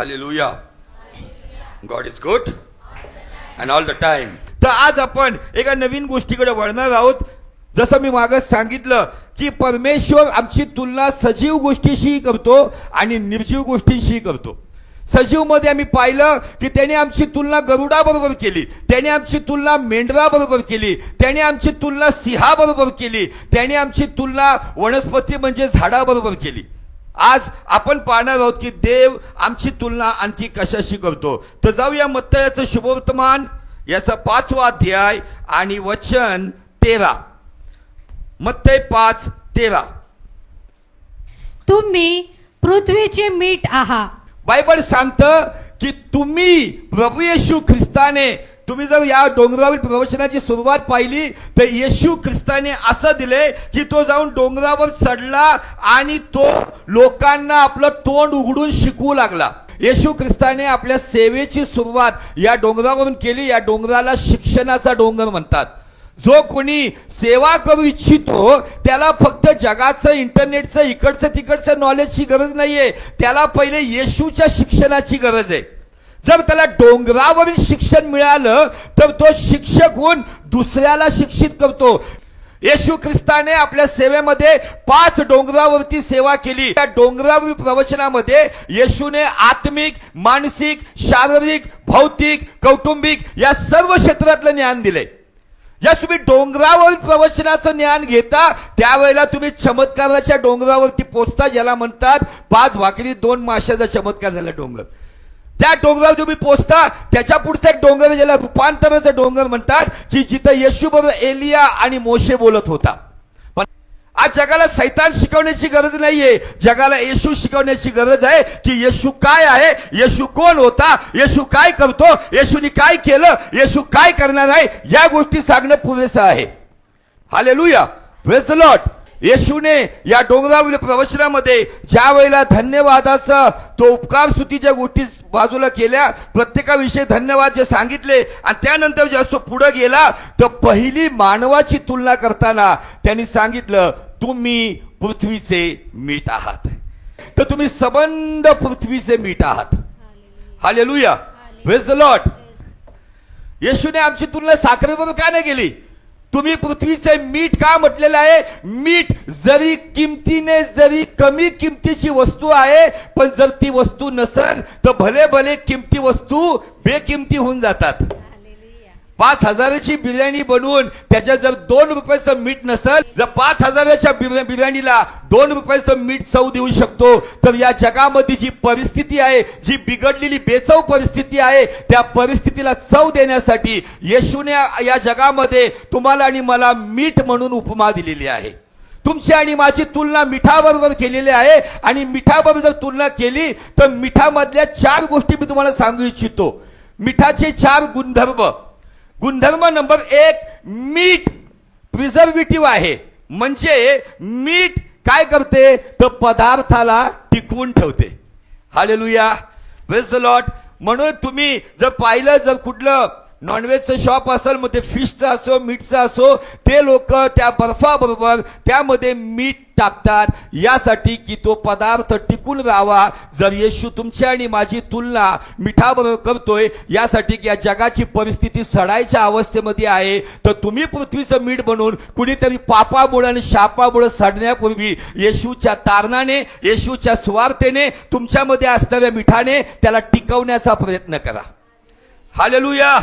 Hallelujah. God is good and all the time तर आज आपण एका नवीन गोष्टीकडे वळणार आहोत. जसं मी मागं सांगितलं की परमेश्वर आमची तुलना सजीव गोष्टीशी करतो आणि निर्जीव गोष्टींशी करतो. सजीवमध्ये आम्ही पाहिलं की त्याने आमची तुलना गरुडाबरोबर केली. त्याने आमची तुलना मेंढराबरोबर केली. त्याने आमची तुलना सिंहाबरोबर केली. त्याने आमची तुलना वनस्पती म्हणजे झाडाबरोबर केली. आज आपण पाहणार आहोत की देव आमची तुलना आणखी कशाशी करतो. तर जाऊया मत्तयाचं शुभवर्तमान याचा पाचवा अध्याय आणि वचन तेरा. मत्तय पाच तेरा. तुम्ही पृथ्वीचे मीठ आहात. बायबल सांगतं की तुम्ही प्रभू येशू ख्रिस्ताने तुम्ही जर या डोंगरावरील प्रवचनाची सुरुवात पाहिली तर येशू ख्रिस्ताने असं दिले की तो जाऊन डोंगरावर चढला आणि तो लोकांना आपलं तोंड उघडून शिकवू लागला. येशू ख्रिस्ताने आपल्या सेवेची सुरुवात या डोंगरावरून केली. या डोंगराला शिक्षणाचा डोंगर म्हणतात. जो कोणी सेवा करू इच्छितो त्याला फक्त जगाचं इंटरनेटचं इकडचं तिकडचं नॉलेजची गरज नाहीये. त्याला पहिले येशूच्या शिक्षणाची गरज आहे. जर त्याला डोंगरावरील शिक्षण मिळालं तर तो शिक्षक होऊन दुसऱ्याला शिक्षित करतो. येशू ख्रिस्ताने आपल्या सेवेमध्ये पाच डोंगरावरती सेवा केली. त्या डोंगरावरील प्रवचनामध्ये येशूने आत्मिक मानसिक शारीरिक भौतिक कौटुंबिक या सर्व क्षेत्रातलं ज्ञान दिले या तुम्ही डोंगरावर प्रवचनाचं ज्ञान घेता त्यावेळेला तुम्ही चमत्काराच्या डोंगरावरती पोचता ज्याला म्हणतात पाच भाकरी दोन माशाचा चमत्कार झाला डोंगर. त्या डोंगरावर तुम्ही पोचता त्याच्या पुढचं एक डोंगर ज्याला रूपांतराचं डोंगर म्हणतात की जिथं येशू बरोबर एलिया आणि मोशे बोलत होता. पण आज जगाला सैतान शिकवण्याची गरज नाहीये. जगाला येशू शिकवण्याची गरज आहे की येशू काय आहे येशू कोण होता येशू काय करतो येशूने काय केलं येशू काय करणार आहे या गोष्टी सांगणं पुरेसं आहे. हालेलुया प्रेज लॉट येशूने या डोंगरावरील प्रवचनामध्ये ज्या वेळेला धन्यवादाचा तो उपकार स्तुतीच्या गोष्टी बाजूला केल्या प्रत्येकाविषयी धन्यवाद जे सांगितले आणि त्यानंतर जेव्हा तो पुढे गेला तर पहिली मानवाची तुलना करताना त्यांनी सांगितलं तुम्ही पृथ्वीचे मीठ आहात. तर तुम्ही सबंध पृथ्वीचे मीठ आहात. हालेलुया प्रेज द लॉट येशूने आमची तुलना साखरेबरोबर का नाही केली? तुम्ही पृथ्वीचे मीठ का म्हटलेलं आहे? मीठ जरी किमतीने जरी कमी किमतीची वस्तू आहे पण जर ती वस्तू नसेल तर भले भले किमती वस्तू बेकिमती होऊन जातात. पाच हजाराची बिर्याणी बनवून त्याच्या जर दोन रुपयाचं मीठ नसेल जर पाच हजाराच्या बिर्याणीला दोन रुपयाचं मीठ चव देऊ शकतो तर या जगामध्ये जी परिस्थिती आहे जी बिघडलेली बेचव परिस्थिती आहे त्या परिस्थितीला चव देण्यासाठी येशूने या जगामध्ये तुम्हाला आणि मला मीठ म्हणून उपमा दिलेली आहे. तुमची आणि माझी तुलना मिठाबरोबर केलेली आहे आणि मिठाबरोबर जर तुलना केली तर मिठामधल्या चार गोष्टी मी तुम्हाला सांगू इच्छितो. मिठाचे चार गुणधर्म. गुणधर्म नंबर एक मीठ. प्रिझर्वेटिव्ह आहे. म्हणजे मीठ काय करते? तर पदार्थाला टिकवून ठेवते. हालेलुया वेज लॉट म्हणून तुम्ही जर पाहिलं जर कुठलं नॉनव्हेजचं शॉप असेल मग ते फिशचं असो मीठचं असो ते लोक त्या बर्फाबरोबर त्यामध्ये मीठ टाकतात. यासाठी की तो पदार्थ टिकून राहावा. जर येशू तुमची आणि माझी तुलना मिठाबरोबर करतोय यासाठी की या जगाची परिस्थिती सडायच्या अवस्थेमध्ये आहे तर तुम्ही पृथ्वीचं मीठ बनवून कुणीतरी पापामुळे आणि शापामुळे सडण्यापूर्वी येशूच्या तारणाने येशूच्या स्वार्थेने तुमच्यामध्ये असणाऱ्या मिठाने त्याला टिकवण्याचा प्रयत्न करा. हालेलुया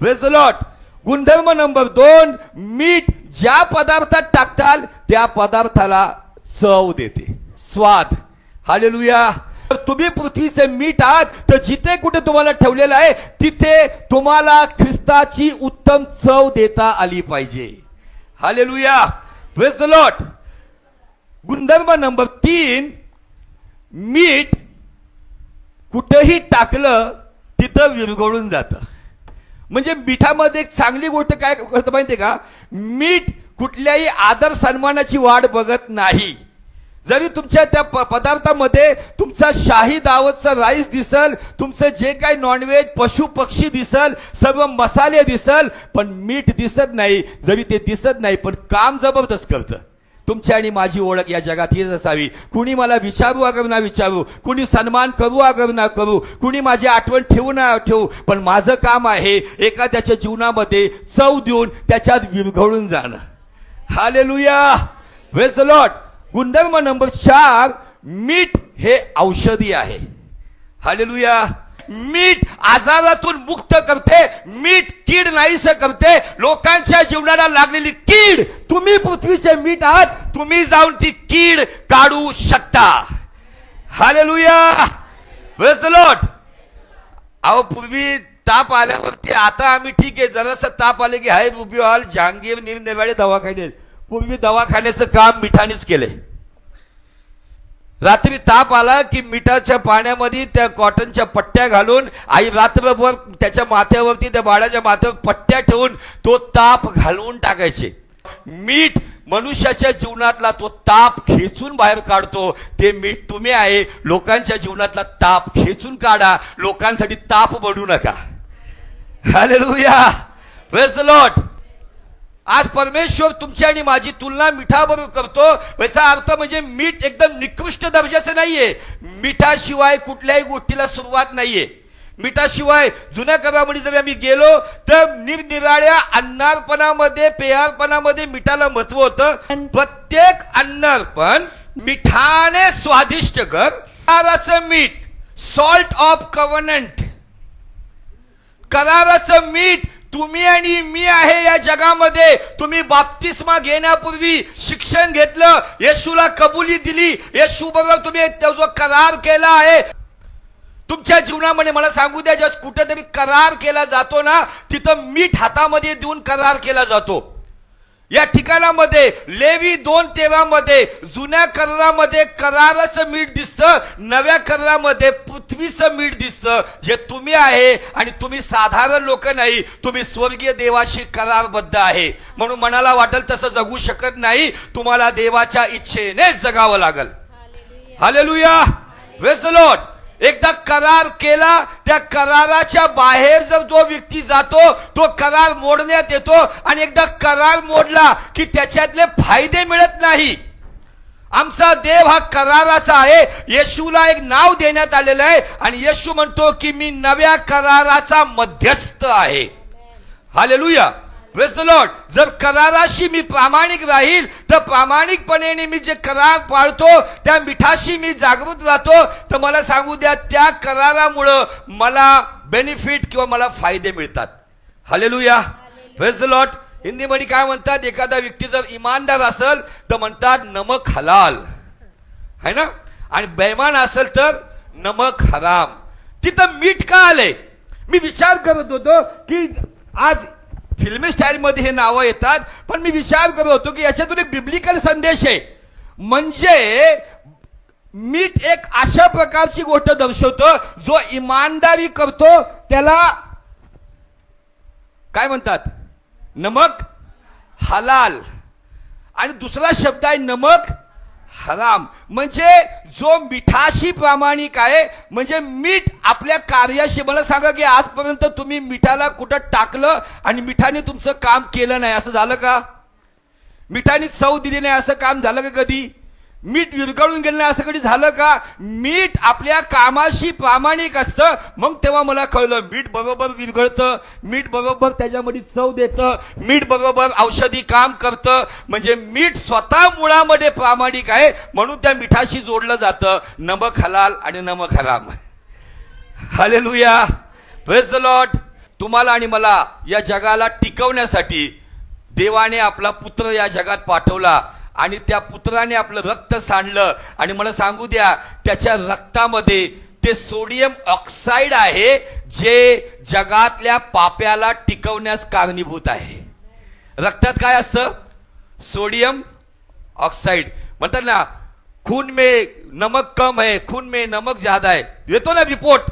वेझलॉट गुणधर्म नंबर दोन मीठ ज्या पदार्थात टाकताल त्या पदार्थाला चव देते. स्वाद. हालेलुया तर तुम्ही पृथ्वीचे मीठ आहात तर जिथे कुठे तुम्हाला ठेवलेलं आहे तिथे तुम्हाला ख्रिस्ताची उत्तम चव देता आली पाहिजे. हालेलुया वेझलॉट गुणधर्म नंबर तीन मीठ कुठेही टाकलं तिथं विरघळून जातं. म्हणजे मिठामध्ये एक चांगली गोष्ट काय करतं माहिती का? मीठ कुठल्याही आदर सन्मानाची वाढ बघत नाही. जरी तुमच्या त्या प- पदार्थामध्ये तुमचा शाही दावतचा राईस दिसल तुमचं जे काही नॉनव्हेज पशु पक्षी दिसल सर्व मसाले दिसल पण मीठ दिसत नाही. जरी ते दिसत नाही पण काम जबरदस्त करतं. तुमची आणि माझी ओळख या जगात हीच असावी कुणी मला विचारू अगर ना विचारू कुणी सन्मान करू अगर ना करू कुणी माझी आठवण ठेवू ना ठेवू पण माझं काम आहे एखाद्याच्या जीवनामध्ये चव देऊन त्याच्यात विरघळून जाणं. हालेलुया वेज लॉट गुणधर्म नंबर चार मीठ हे औषधी आहे. हालेलुया मीठ आजारातून मुक्त करते मीठ कीड नाहीस करते लोकांच्या जीवनाला लागलेली कीड तुम्ही पृथ्वीचे मीठ आहात तुम्ही जाऊन ती कीड काढू शकता. हालेलुया वेज लॉट अहो पूर्वी ताप आल्यावरती आता आम्ही ठीक आहे जरासं ताप आले की हाय उभी हॉल जहांगीर निरनिराळे दवाखाने पूर्वी दवाखान्याचं काम मिठानेच केलंय. रात्री ताप आला की मिठाच्या पाण्यामध्ये त्या कॉटनच्या पट्ट्या घालून आई रात्रभर त्याच्या माथ्यावरती त्या बाळाच्या माथ्यावर पट्ट्या ठेवून तो ताप घालवून टाकायचे. मीठ मनुष्याच्या जीवनातला तो ताप खेचून बाहेर काढतो. ते मीठ तुम्ही आहे लोकांच्या जीवनातला ताप खेचून काढा. लोकांसाठी ताप बनू नका. हालेलुया प्रेज आज परमेश्वर तुमची आणि माझी तुलना मिठाबरोबर करतो. याचा अर्थ म्हणजे मीठ एकदम निकृष्ट दर्जाचं नाहीये. मिठाशिवाय कुठल्याही गोष्टीला सुरुवात नाहीये. मिठाशिवाय जुन्या करामध्ये जर आम्ही गेलो तर निरनिराळ्या अन्नार्पणामध्ये पेयार्पणामध्ये मिठाला महत्त्व होतं. प्रत्येक अन्नार्पण मिठाने स्वादिष्ट कर. कराराचं मीठ सॉल्ट ऑफ कव्हनंट कराराचं मीठ तुम्ही आणि मी आहे या जगामध्ये. तुम्ही बाप्तिस्मा घेण्यापूर्वी शिक्षण घेतलं येशूला कबुली दिली. येशू बरोबर तुम्ही जो करार केला आहे तुमच्या जीवनामध्ये मला सांगू द्या ज्या कुठेतरी करार केला जातो ना तिथं मीठ हातामध्ये देऊन करार केला जातो. या ठिकाणामध्ये लेवी दोन तेरामध्ये जुन्या करारामध्ये कराराचं मीठ दिसतं नव्या करारामध्ये पृथ्वीचं मीठ दिसतं. जे तुम्ही आहे आणि तुम्ही साधारण लोक नाही तुम्ही स्वर्गीय देवाशी करारबद्ध आहे. म्हणून मनाला वाटेल तसं जगू शकत नाही तुम्हाला देवाच्या इच्छेने जगावं लागल. हालेलुया. द लॉर्ड एकदा करार केला त्या कराराच्या बाहेर जर जो व्यक्ती जातो तो करार मोडण्यात येतो आणि एकदा करार मोडला की त्याच्यातले फायदे मिळत नाही. आमचा देव हा कराराचा आहे. येशूला एक नाव देण्यात आलेलं आहे आणि येशू म्हणतो की मी नव्या कराराचा मध्यस्थ आहे. हालेलुया. लॉर्ड जर कराराशी मी प्रामाणिक राहील तर प्रामाणिकपणे मी जे करार पाळतो त्या मिठाशी मी जागृत राहतो तर मला सांगू द्या त्या करारामुळं मला बेनिफिट किंवा मला फायदे मिळतात. हालेलुया प्रेस लॉट हिंदीमध्ये काय म्हणतात? एखादा व्यक्ती जर इमानदार असेल तर म्हणतात नमक हलाल. है ना? आणि बेमान असेल तर नमक हराम. तिथं मीठ का आले मी विचार करत होतो की आज फिल्मी स्टाईलमध्ये हे नावं येतात. पण मी विचार करत होतो की याच्यातून एक बिब्लिकल संदेश आहे. म्हणजे मीठ एक अशा प्रकारची गोष्ट दर्शवतो जो इमानदारी करतो त्याला काय म्हणतात? नमक हलाल. आणि दुसरा शब्द आहे नमक हराम म्हणजे जो मिठाशी प्रामाणिक आहे म्हणजे मीठ आपल्या कार्याशी मला सांगा की आजपर्यंत तुम्ही मिठाला कुठं टाकलं आणि मिठाने तुमचं काम केलं नाही असं झालं का? मिठाने चव दिली नाही असं काम झालं का कधी? मीठ विरघळून गेलं नाही असं कधी झालं का? मीठ आपल्या कामाशी प्रामाणिक असतं. मग तेव्हा मला कळलं मीठ बरोबर विरघळतं मीठ बरोबर त्याच्यामध्ये चव देतं मीठ बरोबर औषधी काम करतं. म्हणजे मीठ स्वतः मुळामध्ये प्रामाणिक आहे म्हणून त्या मिठाशी जोडलं जातं. नमक हलाल आणि नमक हराम हले लुया द लॉट तुम्हाला आणि मला या जगाला टिकवण्यासाठी देवाने आपला पुत्र या जगात पाठवला. आणि त्या पुत्राने आपलं रक्त सांडलं. आणि मला सांगू द्या त्याच्या रक्तामध्ये ते सोडियम ऑक्साईड आहे जे जगातल्या पाप्याला टिकवण्यास कारणीभूत आहे. रक्तात काय असतं? Sodium oxide. म्हणतात ना खून मे नमक कम आहे खून मे नमक ज्यादा आहे येतो ना रिपोर्ट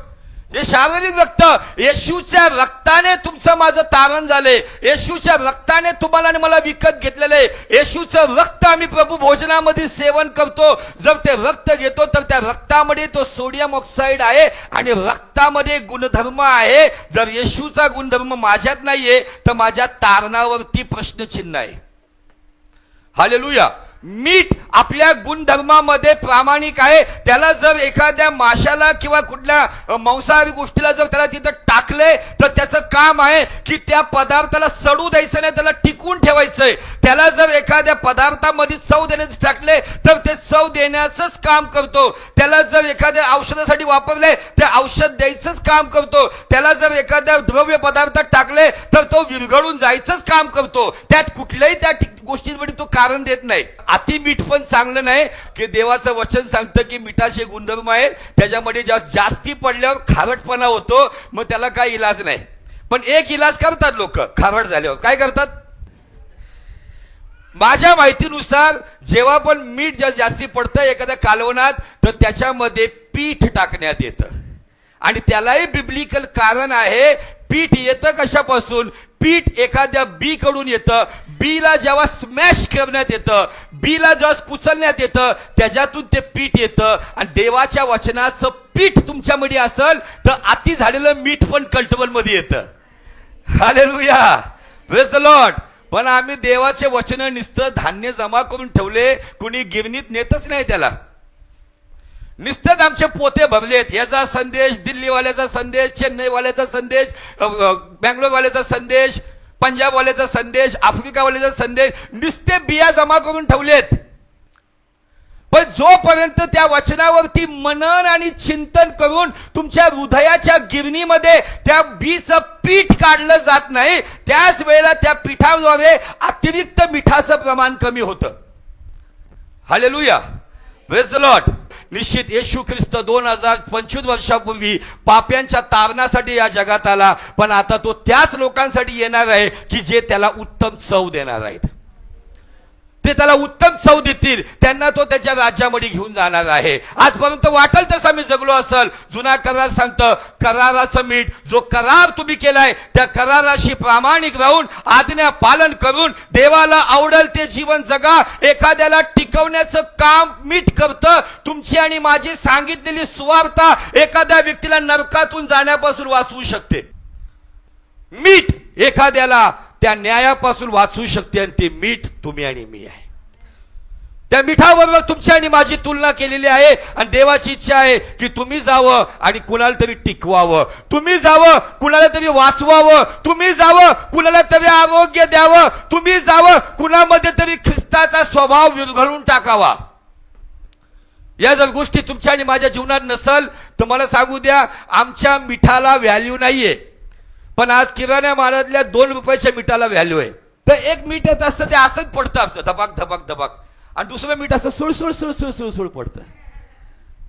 हे शारीरिक रक्त येशूच्या रक्ताने तुमचं माझं तारण झाले. येशूच्या रक्ताने तुम्हाला आणि मला विकत घेतलेले. येशूचं रक्त आम्ही प्रभू भोजनामध्ये सेवन करतो. जर ते रक्त घेतो तर त्या रक्तामध्ये तो सोडियम ऑक्साईड आहे आणि रक्तामध्ये गुणधर्म आहे. जर येशूचा गुणधर्म माझ्यात नाहीये तर माझ्या तारणावरती प्रश्नचिन्ह आहे. हालेलुया. मीठ आपल्या गुणधर्मामध्ये प्रामाणिक आहे. त्याला जर एखाद्या माशाला किंवा कुठल्या मांसाहारी गोष्टीला जर त्याला तिथं टाकले तर त्याचं काम आहे की त्या पदार्थाला सडू द्यायचं नाही त्याला टिकून ठेवायचंय. त्याला जर एखाद्या पदार्थामध्ये चव देण्याचे टाकले तर ते चव देण्याचंच काम करतो. त्याला जर एखाद्या औषधासाठी वापरले ते औषध द्यायचंच काम करतो. त्याला जर एखाद्या द्रव्य पदार्थात टाकले तर तो विरघळून जायचंच काम करतो. त्यात कुठल्याही त्या गोष्टींमध्ये तो कारण देत नाही. अति मीठ पण चांगलं नाही की देवाचं वचन सांगतं की मिठाचे गुणधर्म आहेत. त्याच्यामध्ये जास्त जास्ती पडल्यावर खारटपणा होतो मग त्याला काय इलाज नाही. पण एक इलाज करतात लोक खारट झाल्यावर. काय करतात? माझ्या माहितीनुसार जेव्हा पण मीठ जास्ती पडतं एखाद्या कालवणात तर त्याच्यामध्ये पीठ टाकण्यात येतं. आणि त्यालाही बिब्लिकल कारण आहे पीठ येतं कशापासून? पीठ एखाद्या बी कडून येतं. बीला जेव्हा स्मॅश करण्यात येतं बीला जेव्हा कुचलण्यात येतं त्याच्यातून ते पीठ येतं. आणि देवाच्या वचनाचं पीठ तुमच्यामध्ये असेल तर अति झालेलं मीठ पण कंट्रोलमध्ये येतं. हालेलुया प्रेज द लॉट पण आम्ही देवाचे वचन निसतं धान्य जमा करून ठेवले कुणी गिरणीत नेतच नाही त्याला. नुसतेच आमचे पोते भरलेत. याचा संदेश दिल्लीवाल्याचा संदेश चेन्नईवाल्याचा संदेश बँगलोरवाल्याचा संदेश पंजाबवाल्याचा संदेश आफ्रिकावाल्याचा संदेश नुसते बिया जमा करून ठेवलेत. पण जोपर्यंत त्या वचनावरती मनन आणि चिंतन करून तुमच्या हृदयाच्या गिरणीमध्ये त्या बीचं पीठ काढलं जात नाही त्याच वेळेला त्या पिठाद्वारे अतिरिक्त मिठाचं प्रमाण कमी होतं. हालेलुया प्रेज द निश्चित येशू ख्रिस्त दोन हजार पंचवीस वर्षापूर्वी पाप्यांच्या तारणासाठी या जगात आला. पण आता तो त्याच लोकांसाठी येणार आहे की जे त्याला उत्तम चव देणार आहेत. ते त्याला उत्तम चव देतील. त्यांना तो त्याच्या राज्यामध्ये घेऊन जाणार आहे. आजपर्यंत वाटेल तसा मी जगलो असल. जुना करार सांगतं कराराचं मीठ जो करार तुम्ही केलाय त्या कराराशी प्रामाणिक राहून आज्ञा पालन करून देवाला आवडेल ते जीवन जगा. एखाद्याला टिकवण्याचं काम मीठ करतं. तुमची आणि माझी सांगितलेली सुवार्ता एखाद्या व्यक्तीला नरकातून जाण्यापासून वाचवू शकते. मीठ एखाद्याला त्या न्यायापासून वाचू शकते आणि ते मीठ तुम्ही आणि मी आहे. त्या मिठाबरोबर तुमची आणि माझी तुलना केलेली आहे आणि देवाची इच्छा आहे की तुम्ही जावं आणि कुणाला तरी टिकवावं. तुम्ही जावं कुणाला तरी वाचवावं. तुम्ही जावं कुणाला तरी आरोग्य द्यावं. तुम्ही जावं कुणामध्ये तरी ख्रिस्ताचा स्वभाव विरघळून टाकावा. या जर गोष्टी तुमच्या आणि माझ्या जीवनात नसल तर मला सांगू द्या आमच्या मिठाला व्हॅल्यू नाहीये. पण आज किराणा मालातल्या दोन रुपयाच्या मिठाला व्हॅल्यू आहे. तर एक मीठ येत असतं ते असंच पडतं असतं धबाक धबाक धबाक. आणि दुसरं मीठ असं सुळसुळ सुळसुळ सुळसुळ पडतं.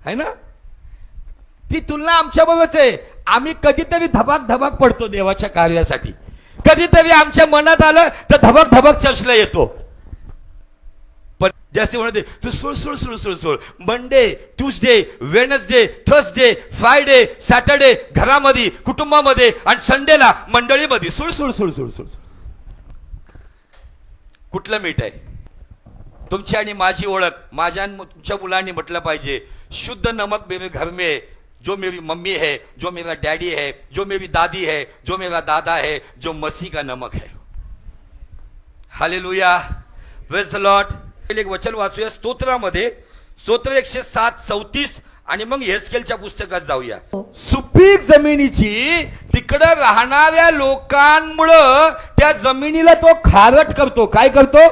है ना? ती तुलना आमच्या बरोबरच आहे. आम्ही कधीतरी धबाक धबाक पडतो देवाच्या कार्यासाठी. कधीतरी आमच्या मनात आलं तर धबाक धबाक चर्चला येतो. जास्त म्हणते तू सुळ सुळ सुळ सुळ Sule Monday Tuesday Wednesday Thursday Friday Saturday घरामध्ये कुटुंबामध्ये आणि संडेला मंडळीमध्ये सुळ सुळ सुळ सोड सुळ कुठलं मीठ आहे तुमची आणि माझी ओळख माझ्या तुमच्या मुलांनी म्हटलं पाहिजे शुद्ध नमक मेरे घर में जो मेरी मम्मी है जो मेरा डॅडी है जो मेरी दादी है जो मेरा दादा है जो मसी का नमक है हालेलुया वेज द एक वचन वाचूया. स्तोत्रामध्ये स्तोत्र एकशे सात चौतीस आणि मग हेस्केलच्या पुस्तकात जाऊया. सुपीक जमिनीची तिकडं राहणाऱ्या लोकांमुळं त्या जमिनीला तो खारट करतो. काय करतो?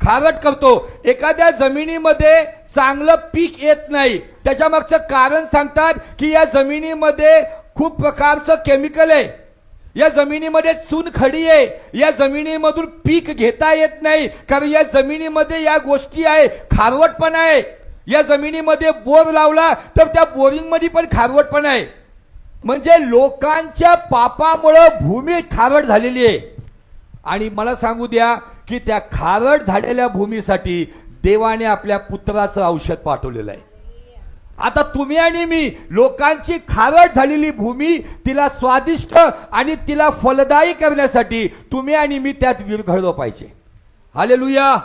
खारट करतो. एखाद्या जमिनीमध्ये चांगलं पीक येत नाही. त्याच्या मागचं कारण सांगतात की या जमिनीमध्ये खूप प्रकारचं केमिकल आहे. या जमिनीमध्ये चुनखडी आहे. या जमिनीमधून पीक घेता येत नाही. कारण या जमिनीमध्ये या गोष्टी आहे. खारवटपणा आहे. या जमिनीमध्ये बोर लावला तर त्या बोरिंगमध्ये पण खारवटपणा आहे. म्हणजे लोकांच्या पापामुळं भूमी खारट झालेली आहे. आणि मला सांगू द्या की त्या खारट झालेल्या भूमीसाठी देवाने आपल्या पुत्राचं औषध पाठवलेलं आहे. आता तुम्ही आणि मी लोकांची खारट झालेली भूमी तिला स्वादिष्ट आणि तिला फलदायी करण्यासाठी तुम्ही आणि मी त्यात विरघळलो पाहिजे. हाले लुया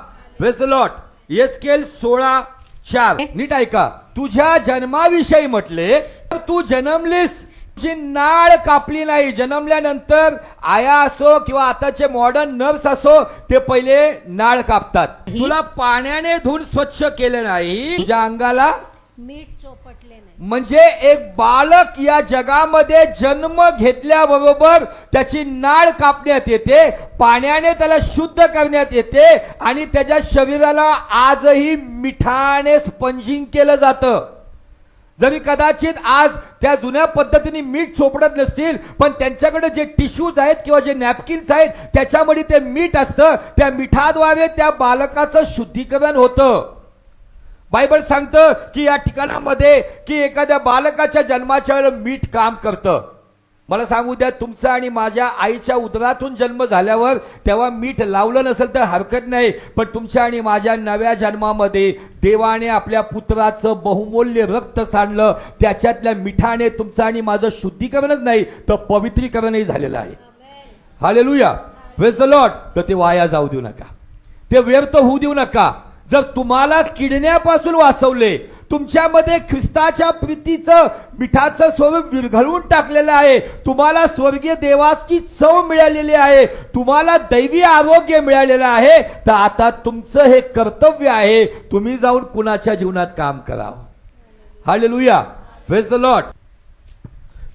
लॉट एसकेल सोळा चार. नीट ऐका. तुझ्या जन्माविषयी म्हटले तर तू जन्मलीस. जी नाळ कापली नाही. जन्मल्यानंतर आया असो किंवा आताचे मॉडर्न नर्स असो ते पहिले नाळ कापतात. तुला पाण्याने धुवून स्वच्छ केलं नाही. तुझ्या अंगाला मीठ चोपटले नाही. म्हणजे एक बालक या जगामध्ये जन्म घेतल्याबरोबर त्याची नाळ कापण्यात येते पाण्याने त्याला शुद्ध करण्यात येते आणि त्याच्या शरीराला आजही मिठाने स्पंजिंग केलं जातं. जरी कदाचित आज त्या जुन्या पद्धतीने मीठ चोपडत नसतील पण त्यांच्याकडे जे टिश्यूज आहेत किंवा जे नॅपकिन्स आहेत त्याच्यामध्ये ते मीठ असतं. त्या मिठाद्वारे त्या बालकाचं शुद्धीकरण होतं. बायबल सांगतं की या ठिकाणामध्ये की एखाद्या बालकाच्या जन्माच्या वेळेला मीठ काम करतं. मला सांगू द्या तुमचा आणि माझ्या आईच्या उदरातून जन्म झाल्यावर तेव्हा मीठ लावलं नसेल तर हरकत नाही पण तुमच्या आणि माझ्या नव्या जन्मामध्ये देवाने आपल्या पुत्राचं बहुमूल्य रक्त सांडलं त्याच्यातल्या मिठाने तुमचं आणि माझं शुद्धीकरणच नाही तर पवित्रीकरणही झालेलं आहे. हालेलुया वेज द लॉट तर ते वाया जाऊ देऊ नका. ते व्यर्थ होऊ देऊ नका. जर तुम्हाला किडण्यापासून वाचवले तुमच्यामध्ये ख्रिस्ताच्या प्रीतीचं मिठाचं स्वरूप विरघळून टाकलेलं आहे तुम्हाला स्वर्गीय देवाची चव मिळालेली आहे तुम्हाला दैवी आरोग्य मिळालेलं आहे तर आता तुमचं हे कर्तव्य आहे तुम्ही जाऊन कुणाच्या जीवनात काम करावं हालेलुया प्रेज द लॉट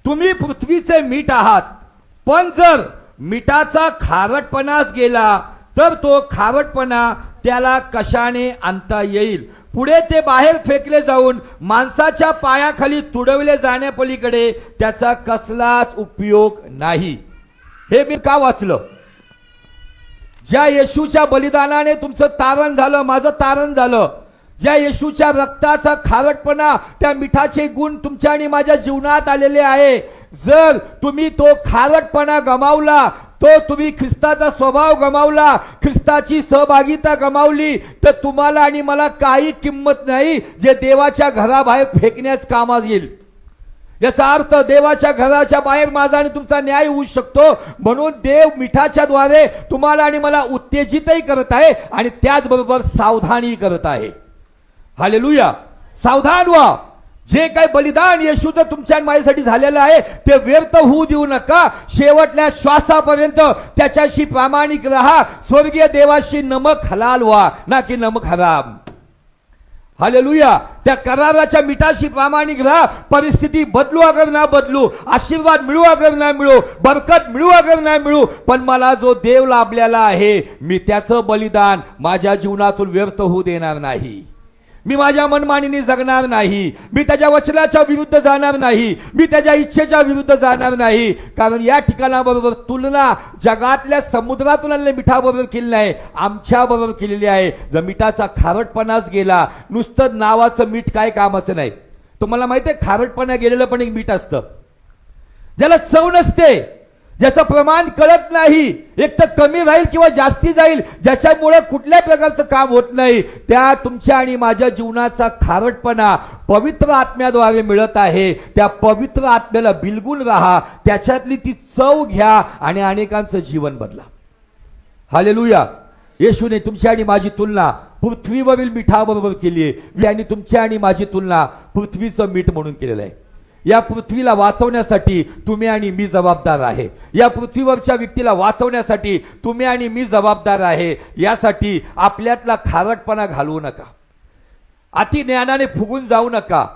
तुम्ही पृथ्वीचे मीठ आहात पण जर मिठाचा खारटपणाच गेला तर तो खारटपणा त्याला कशाने आणता येईल? पुढे ते बाहेर फेकले जाऊन माणसाच्या पायाखाली तुडवले जाण्यापलीकडे त्याचा कसलाच उपयोग नाही. हे मी का वाचलं? ज्या येशूच्या बलिदानाने तुमचं तारण झालं माझं तारण झालं ज्या येशूच्या रक्ताचा खारटपणा त्या मिठाचे गुण तुमच्या आणि माझ्या जीवनात आलेले आहे जर तुम्ही तो खारटपणा गमावला तो तुम्ही ख्रिस्ताचा स्वभाव गमावला ख्रिस्ताची सहभागिता गमावली तर तुम्हाला आणि मला काही किंमत नाही जे देवाच्या घराबाहेर फेकण्याच कामात येईल. याचा अर्थ देवाच्या घराच्या बाहेर माझा आणि तुमचा न्याय होऊ शकतो. म्हणून देव मिठाच्या द्वारे तुम्हाला आणि मला उत्तेजितही करत आहे आणि त्याचबरोबर सावधानही करत आहे. हालेलुया. सावधान व्हा. जे काही बलिदान येशूचं तुमच्या माझ्यासाठी झालेलं आहे ते व्यर्थ होऊ देऊ नका. शेवटल्या श्वासापर्यंत त्याच्याशी प्रामाणिक राहा. स्वर्गीय देवाशी नमक हलाल व्हा. ना की नमक हराम. हालेलुया. त्या कराराच्या मिठाशी प्रामाणिक राहा. परिस्थिती बदलू अगर ना बदलू आशीर्वाद मिळू अगर ना मिळू बरकत मिळू अगर ना मिळू पण मला जो देव लाभलेला आहे मी त्याचं बलिदान माझ्या जीवनातून व्यर्थ होऊ देणार नाही. मी माझ्या मनमानीने जगणार नाही. मी त्याच्या वचनाच्या विरुद्ध जाणार नाही. मी त्याच्या इच्छेच्या विरुद्ध जाणार नाही. कारण या ठिकाणाबरोबर तुलना जगातल्या समुद्रातून आलेल्या मिठाबरोबर केली नाही आमच्या बरोबर केलेली आहे. जर मिठाचा खारटपणाच गेला नुसतं नावाचं मीठ काय कामाचं नाही. तुम्हाला माहिती आहे खारटपणा गेलेलं पण एक मीठ असतं. ज्याला चव नसते ज्याचं प्रमाण कळत नाही एक तर कमी राहील किंवा जास्ती जाईल ज्याच्यामुळे कुठल्या प्रकारचं काम होत नाही त्या तुमच्या आणि माझ्या जीवनाचा खारटपणा पवित्र आत्म्याद्वारे मिळत आहे. त्या पवित्र आत्म्याला बिलगून राहा त्याच्यातली ती चव घ्या आणि अनेकांचं जीवन बदला. हालेलुया. येशूने तुमची आणि माझी तुलना पृथ्वीवरील मिठाबरोबर केली आहे. आणि तुमची आणि माझी तुलना पृथ्वीचं मीठ म्हणून केलेलं आहे. या पृथ्वीला वाचवण्यासाठी तुम्ही आणि मी जबाबदार आहे. या पृथ्वीवरच्या व्यक्तीला वाचवण्यासाठी तुम्ही आणि मी जबाबदार आहे. यासाठी आपल्यातला खारटपणा घालवू नका. अति ज्ञानाने फुगून जाऊ नका.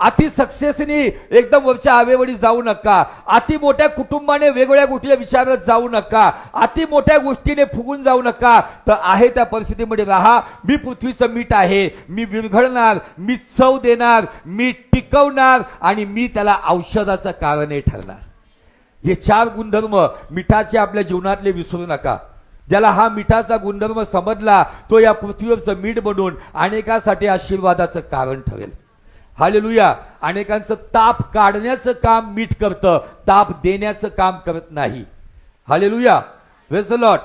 अति सक्सेसनी एकदम वरच्या आवेवडी जाऊ नका. अति मोठ्या कुटुंबाने वेगवेगळ्या गोष्टीला विचारत जाऊ नका. अति मोठ्या गोष्टीने फुगून जाऊ नका. तर आहे त्या परिस्थितीमध्ये राहा. मी पृथ्वीचं मीठ आहे. मी विरघळणार मी चव देणार मी टिकवणार आणि मी त्याला औषधाचं कारणही ठरणार. हे चार गुणधर्म मिठाचे आपल्या जीवनातले विसरू नका. ज्याला हा मिठाचा गुणधर्म समजला तो या पृथ्वीवरचं मीठ बनून अनेकासाठी आशीर्वादाचं कारण ठरेल. हालेलुया. अनेकांचं ताप काढण्याचं काम मीठ करतं ताप देण्याचं काम करत नाही. हालेलुया. लॉट